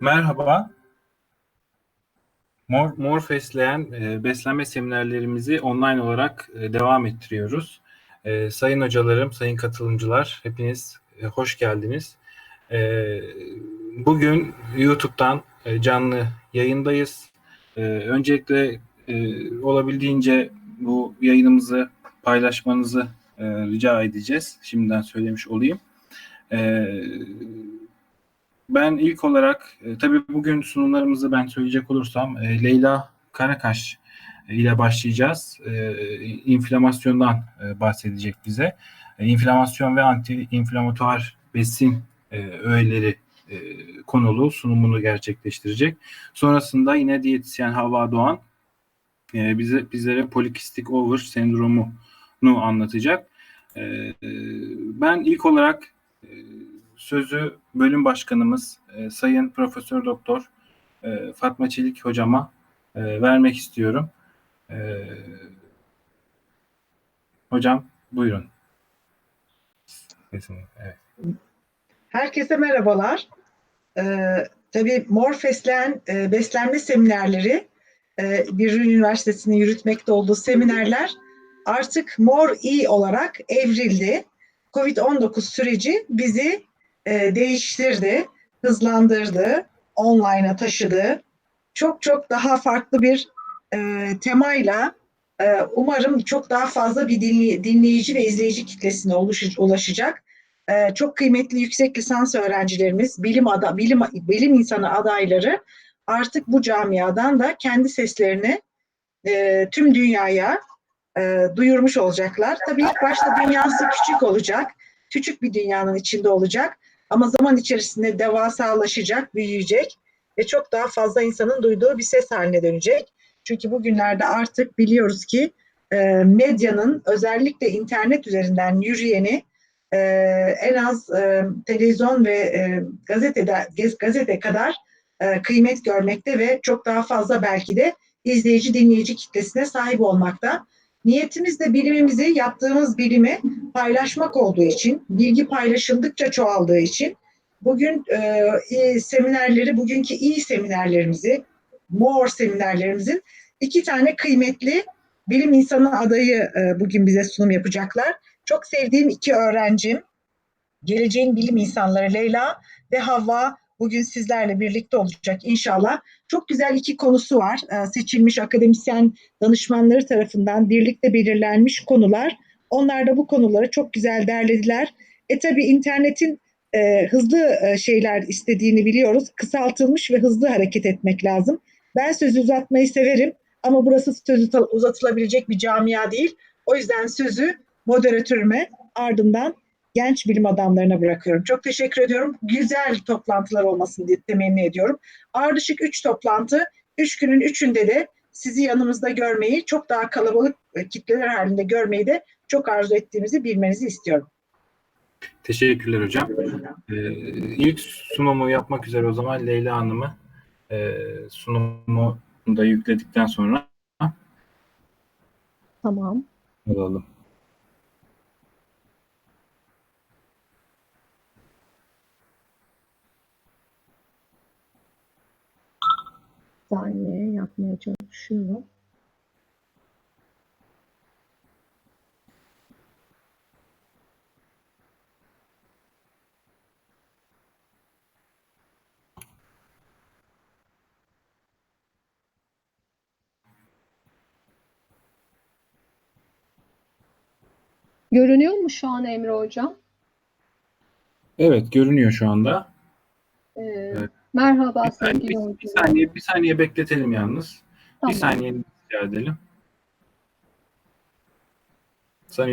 Merhaba. Mor, Mor Fesleğen e, beslenme seminerlerimizi online olarak e, devam ettiriyoruz. E, sayın hocalarım, sayın katılımcılar, hepiniz e, hoş geldiniz. E, bugün YouTube'dan e, canlı yayındayız. E, öncelikle e, olabildiğince bu yayınımızı paylaşmanızı e, rica edeceğiz. Şimdiden söylemiş olayım. E, ben ilk olarak e, tabii bugün sunumlarımızı ben söyleyecek olursam e, Leyla Karakaş e, ile başlayacağız. E, inflamasyondan e, bahsedecek bize. E, inflamasyon ve anti-inflamatuar besin e, öğeleri e, konulu sunumunu gerçekleştirecek. Sonrasında yine diyetisyen Hava Doğan e, bize bizlere polikistik over sendromunu anlatacak. E, e, ben ilk olarak e, sözü bölüm başkanımız e, Sayın Profesör Doktor e, Fatma Çelik hocama e, vermek istiyorum. E, hocam buyurun. Evet. Herkese merhabalar. Ee, tabii Mor Fesleğen e, beslenme seminerleri e, bir üniversitesinin yürütmekte olduğu seminerler artık Mor E olarak evrildi. Covid-19 süreci bizi e, değiştirdi, hızlandırdı, online'a taşıdı. Çok çok daha farklı bir e, temayla e, umarım çok daha fazla bir dinley- dinleyici ve izleyici kitlesine ulaşacak. Ee, çok kıymetli yüksek lisans öğrencilerimiz, bilim ada, bilim bilim insanı adayları artık bu camiadan da kendi seslerini e, tüm dünyaya e, duyurmuş olacaklar. Tabii ilk başta dünyası küçük olacak, küçük bir dünyanın içinde olacak ama zaman içerisinde devasalaşacak, büyüyecek ve çok daha fazla insanın duyduğu bir ses haline dönecek. Çünkü bugünlerde artık biliyoruz ki e, medyanın özellikle internet üzerinden yürüyeni e, en az e, televizyon ve e, gazetede gazete kadar e, kıymet görmekte ve çok daha fazla belki de izleyici dinleyici kitlesine sahip olmakta. Niyetimiz de bilimimizi yaptığımız bilimi paylaşmak olduğu için, bilgi paylaşıldıkça çoğaldığı için bugün e, seminerleri, bugünkü iyi seminerlerimizi, more seminerlerimizin iki tane kıymetli bilim insanı adayı e, bugün bize sunum yapacaklar. Çok sevdiğim iki öğrencim, geleceğin bilim insanları Leyla ve Havva bugün sizlerle birlikte olacak inşallah. Çok güzel iki konusu var. Ee, Seçilmiş akademisyen danışmanları tarafından birlikte belirlenmiş konular. Onlar da bu konuları çok güzel derlediler. E tabi internetin e, hızlı e, şeyler istediğini biliyoruz. Kısaltılmış ve hızlı hareket etmek lazım. Ben sözü uzatmayı severim ama burası sözü uzatılabilecek bir camia değil. O yüzden sözü moderatörüme ardından genç bilim adamlarına bırakıyorum. Çok teşekkür ediyorum. Güzel toplantılar olmasını diye temenni ediyorum. Ardışık 3 toplantı, 3 günün 3'ünde de sizi yanımızda görmeyi, çok daha kalabalık e, kitleler halinde görmeyi de çok arzu ettiğimizi bilmenizi istiyorum. Teşekkürler hocam. Ee, ilk sunumu yapmak üzere o zaman Leyla Hanım'ı e, sunumu da yükledikten sonra Tamam. alalım. Saniye yapmaya çalışıyorum. Görünüyor mu şu an Emre Hocam? Evet görünüyor şu anda. Merhaba Bir saniye, sevgili bir, saniye, bir saniye bekletelim yalnız. Tamam. Bir saniye rica edelim.